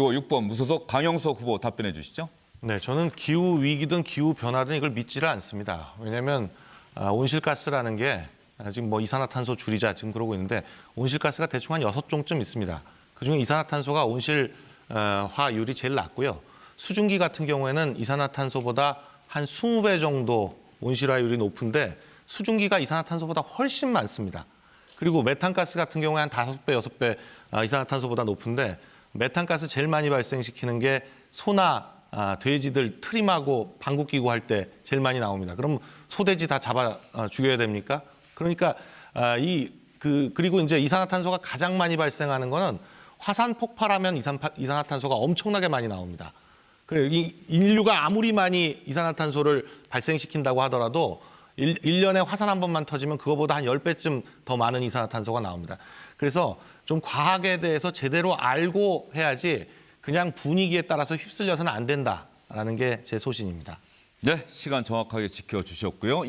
그리고 6번 무소속 강영석 후보 답변해 주시죠. 네, 저는 기후 위기든 기후 변화든 이걸 믿지를 않습니다. 왜냐하면 아, 온실가스라는 게 아, 지금 뭐 이산화탄소 줄이자 지금 그러고 있는데 온실가스가 대충 한 여섯 종쯤 있습니다. 그중에 이산화탄소가 온실화율이 제일 낮고요. 수증기 같은 경우에는 이산화탄소보다 한 20배 정도 온실화율이 높은데 수증기가 이산화탄소보다 훨씬 많습니다. 그리고 메탄가스 같은 경우에 한 다섯 배 여섯 배 아, 이산화탄소보다 높은데 메탄가스 제일 많이 발생시키는 게 소나 아, 돼지들 트림하고 방구 끼고 할 때 제일 많이 나옵니다. 그럼 소돼지 다 잡아 아, 죽여야 됩니까? 그러니까 아, 이그 그리고 이제 이산화탄소가 가장 많이 발생하는 거는 화산 폭발하면 이산, 이산화탄소가 엄청나게 많이 나옵니다. 그래, 이 인류가 아무리 많이 이산화탄소를 발생시킨다고 하더라도 일 1년에 화산 한 번만 터지면 그거보다 한 10배쯤 더 많은 이산화탄소가 나옵니다. 그래서 좀 과학에 대해서 제대로 알고 해야지 그냥 분위기에 따라서 휩쓸려서는 안 된다라는 게 제 소신입니다. 네, 시간 정확하게 지켜 주셨고요.